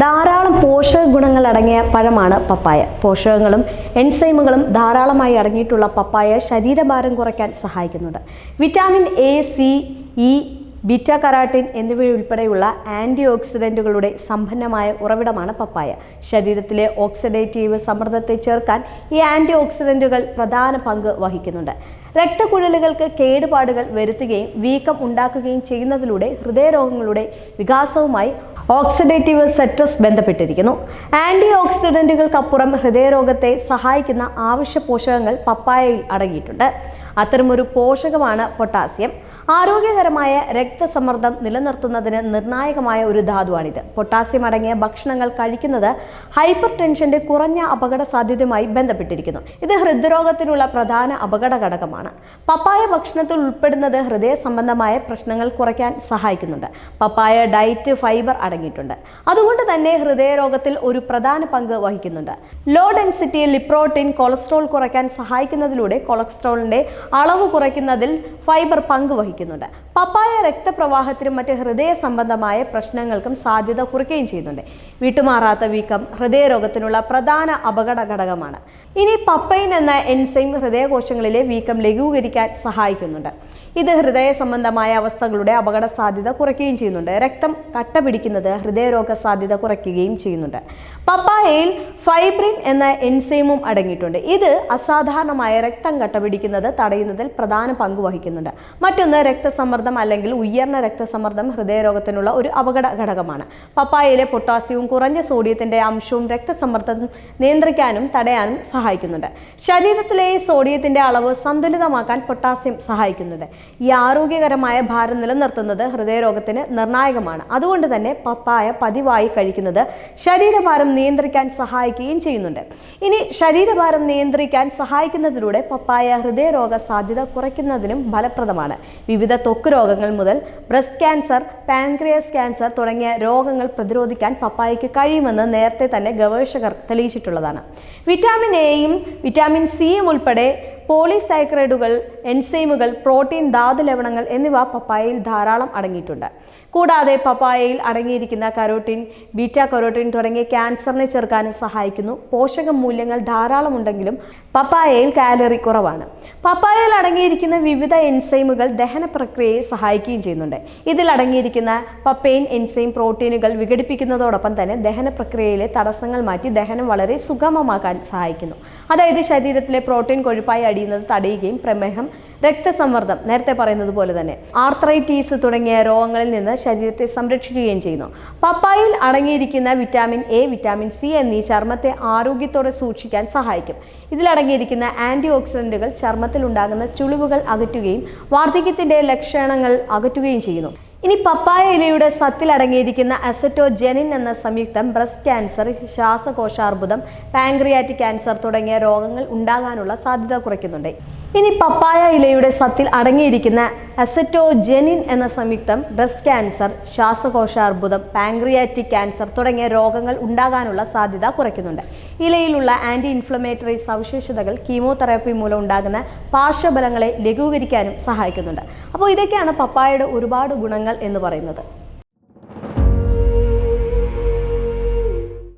ധാരാളം പോഷക ഗുണങ്ങൾ അടങ്ങിയ പഴമാണ് പപ്പായ. പോഷകങ്ങളും എൻസൈമുകളും ധാരാളമായി അടങ്ങിയിട്ടുള്ള പപ്പായ ശരീരഭാരം കുറയ്ക്കാൻ സഹായിക്കുന്നുണ്ട്. Vitamin A C E beta carotene എന്നിവയുൾപ്പെടെയുള്ള ആന്റി ഓക്സിഡന്റുകളുടെ സമ്പന്നമായ ഉറവിടമാണ് പപ്പായ. ശരീരത്തിലെ ഓക്സിഡേറ്റീവ് സമ്മർദ്ദത്തെ ചേർക്കാൻ ഈ ആന്റി ഓക്സിഡന്റുകൾ പ്രധാന പങ്ക് വഹിക്കുന്നുണ്ട്. രക്തക്കുഴലുകൾക്ക് കേടുപാടുകൾ വരുത്തുകയും വീക്കം ഉണ്ടാക്കുകയും ചെയ്യുന്നതിലൂടെ ഹൃദയരോഗങ്ങളുടെ വികാസവുമായി ഓക്സിഡേറ്റീവ് സെറ്റസ് ബന്ധപ്പെട്ടിരിക്കുന്നു. ആന്റി ഓക്സിഡന്റുകൾക്കപ്പുറം ഹൃദയരോഗത്തെ സഹായിക്കുന്ന ആവശ്യ പോഷകങ്ങൾ പപ്പായയിൽ അടങ്ങിയിട്ടുണ്ട്. അത്തരമൊരു പോഷകമാണ് പൊട്ടാസ്യം. ആരോഗ്യകരമായ രക്തസമ്മർദ്ദം നിലനിർത്തുന്നതിന് നിർണായകമായ ഒരു ധാതുവാണിത്. പൊട്ടാസ്യം അടങ്ങിയ ഭക്ഷണങ്ങൾ കഴിക്കുന്നത് ഹൈപ്പർ ടെൻഷന്റെ കുറഞ്ഞ അപകട സാധ്യതയുമായി ബന്ധപ്പെട്ടിരിക്കുന്നു. ഇത് ഹൃദ്രോഗത്തിനുള്ള പ്രധാന അപകട ഘടകമാണ് പപ്പായ ഭക്ഷണത്തിൽ ഉൾപ്പെടുന്നത് ഹൃദയ സംബന്ധമായ പ്രശ്നങ്ങൾ കുറയ്ക്കാൻ സഹായിക്കുന്നുണ്ട്. പപ്പായ ഡയറ്റ് ഫൈബർ അടങ്ങിയിട്ടുണ്ട്. അതുകൊണ്ട് തന്നെ ഹൃദയരോഗത്തിൽ ഒരു പ്രധാന പങ്ക് വഹിക്കുന്നുണ്ട്. ലോ ഡെൻസിറ്റി ലിപ്രോട്ടീൻ കൊളസ്ട്രോൾ കുറയ്ക്കാൻ സഹായിക്കുന്നതിലൂടെ കൊളസ്ട്രോളിന്റെ അളവ് കുറയ്ക്കുന്നതിൽ ഫൈബർ പങ്ക് വഹിക്കുന്നുണ്ട് പപ്പായ രക്തപ്രവാഹത്തിനും മറ്റ് ഹൃദയ സംബന്ധമായ പ്രശ്നങ്ങൾക്കും സാധ്യത കുറയ്ക്കുകയും ചെയ്യുന്നുണ്ട്. വിട്ടുമാറാത്ത വീക്കം ഹൃദയരോഗത്തിനുള്ള പ്രധാന അപകട ഘടകമാണ്. ഇനി പപ്പൈൻ എന്ന എൻസൈം ഹൃദയകോശങ്ങളിലെ വീക്കം ലഘൂകരിക്കാൻ സഹായിക്കുന്നുണ്ട്. ഇത് ഹൃദയ സംബന്ധമായ അവസ്ഥകളുടെ അപകട സാധ്യത കുറയ്ക്കുകയും ചെയ്യുന്നുണ്ട്. രക്തം കട്ട പിടിക്കുന്നത് ഹൃദയരോഗ സാധ്യത കുറയ്ക്കുകയും ചെയ്യുന്നുണ്ട്. പപ്പായയിൽ ഫൈബ്രിൻ എന്ന എൻസൈമും അടങ്ങിയിട്ടുണ്ട്. ഇത് അസാധാരണമായ രക്തം കട്ട പിടിക്കുന്നത് തടയുന്നതിൽ പ്രധാന പങ്ക് വഹിക്കുന്നുണ്ട്. മറ്റൊന്ന് രക്തസമ്മർദ്ദം അല്ലെങ്കിൽ ഉയർന്ന രക്തസമ്മർദ്ദം ഹൃദയരോഗത്തിനുള്ള ഒരു അപകട ഘടകമാണ്. പപ്പായയിലെ പൊട്ടാസ്യവും കുറഞ്ഞ സോഡിയത്തിന്റെ അംശവും രക്തസമ്മർദ്ദം നിയന്ത്രിക്കാനും തടയാനും സഹായിക്കുന്നുണ്ട്. ശരീരത്തിലെ സോഡിയത്തിന്റെ അളവ് സന്തുലിതമാക്കാൻ പൊട്ടാസ്യം സഹായിക്കുന്നുണ്ട്. ഈ ആരോഗ്യകരമായ ഭാരം നിലനിർത്തുന്നത് ഹൃദയരോഗത്തിന് നിർണായകമാണ്. അതുകൊണ്ട് തന്നെ പപ്പായ പതിവായി കഴിക്കുന്നത് ശരീരഭാരം നിയന്ത്രിക്കാൻ സഹായിക്കുകയും ചെയ്യുന്നുണ്ട്. ഇനി ശരീരഭാരം നിയന്ത്രിക്കാൻ സഹായിക്കുന്നതിലൂടെ പപ്പായ ഹൃദയരോഗ സാധ്യത കുറയ്ക്കുന്നതിനും ഫലപ്രദമാണ്. വിവിധ തൊക്ക് രോഗങ്ങൾ മുതൽ ബ്രസ്റ്റ് ക്യാൻസർ പാൻക്രിയസ് ക്യാൻസർ തുടങ്ങിയ രോഗങ്ങൾ പ്രതിരോധിക്കാൻ പപ്പായയ്ക്ക് കഴിയുമെന്ന് നേരത്തെ തന്നെ ഗവേഷകർ തെളിയിച്ചിട്ടുള്ളതാണ്. വിറ്റാമിൻ എയും വിറ്റാമിൻ സിയും ഉൾപ്പെടെ പോളിസൈക്രൈഡുകൾ എൻസൈമുകൾ പ്രോട്ടീൻ ധാതു ലവണങ്ങൾ എന്നിവ പപ്പായയിൽ ധാരാളം അടങ്ങിയിട്ടുണ്ട്. കൂടാതെ പപ്പായയിൽ അടങ്ങിയിരിക്കുന്ന കരോട്ടിൻ ബീറ്റ കരോട്ടിൻ തുടങ്ങിയ ക്യാൻസറിനെ ചെറുക്കാനും സഹായിക്കുന്നു. പോഷക മൂല്യങ്ങൾ ധാരാളം ഉണ്ടെങ്കിലും പപ്പായയിൽ കാലറി കുറവാണ്. പപ്പായയിൽ അടങ്ങിയിരിക്കുന്ന വിവിധ എൻസൈമുകൾ ദഹന പ്രക്രിയയെ സഹായിക്കുകയും ചെയ്യുന്നുണ്ട്. ഇതിൽ അടങ്ങിയിരിക്കുന്ന പപ്പൈൻ എൻസൈം പ്രോട്ടീനുകൾ വിഘടിപ്പിക്കുന്നതോടൊപ്പം തന്നെ ദഹന പ്രക്രിയയിലെ തടസ്സങ്ങൾ മാറ്റി ദഹനം വളരെ സുഗമമാക്കാൻ സഹായിക്കുന്നു. അതായത് ശരീരത്തിലെ പ്രോട്ടീൻ കൊഴുപ്പായി അടിയുന്നത് തടയുകയും പ്രമേഹം രക്തസമ്മർദ്ദം നേരത്തെ പറയുന്നത് പോലെ തന്നെ ആർത്രൈറ്റീസ് തുടങ്ങിയ രോഗങ്ങളിൽ നിന്ന് ശരീരത്തെ സംരക്ഷിക്കുകയും ചെയ്യുന്നു. പപ്പായിൽ അടങ്ങിയിരിക്കുന്ന വിറ്റാമിൻ എ വിറ്റാമിൻ സി എന്നീ ചർമ്മത്തെ ആരോഗ്യത്തോടെ സൂക്ഷിക്കാൻ സഹായിക്കും. ഇതിലടങ്ങിയിരിക്കുന്ന ആന്റി ഓക്സിഡന്റുകൾ ചർമ്മത്തിൽ ഉണ്ടാകുന്ന ചുളിവുകൾ അകറ്റുകയും വാർദ്ധക്യത്തിന്റെ ലക്ഷണങ്ങൾ അകറ്റുകയും ചെയ്യുന്നു. ഇനി പപ്പായ ഇലയുടെ സത്തിൽ അടങ്ങിയിരിക്കുന്ന അസറ്റോജെനിൻ എന്ന സംയുക്തം ബ്രസ്റ്റ് ക്യാൻസർ ശ്വാസകോശാർബുദം പാങ്ക്രിയാറ്റിക് ക്യാൻസർ തുടങ്ങിയ രോഗങ്ങൾ ഉണ്ടാകാനുള്ള സാധ്യത കുറയ്ക്കുന്നുണ്ട്. ഇനി പപ്പായ ഇലയുടെ സത്തിൽ അടങ്ങിയിരിക്കുന്ന അസറ്റോജെനിൻ എന്ന സംയുക്തം ബ്രസ്റ്റ് ക്യാൻസർ ശ്വാസകോശാർബുദം പാങ്ക്രിയാറ്റിക് ക്യാൻസർ തുടങ്ങിയ രോഗങ്ങൾ ഉണ്ടാകാനുള്ള സാധ്യത കുറയ്ക്കുന്നുണ്ട്. ഇലയിലുള്ള ആന്റി ഇൻഫ്ലമേറ്ററി സവിശേഷതകൾ കീമോതെറാപ്പി മൂലം ഉണ്ടാകുന്ന പാർശ്വഫലങ്ങളെ ലഘൂകരിക്കാനും സഹായിക്കുന്നുണ്ട്. അപ്പോൾ ഇതൊക്കെയാണ് പപ്പായയുടെ ഒരുപാട് ഗുണങ്ങൾ എന്ന് പറയുന്നത്.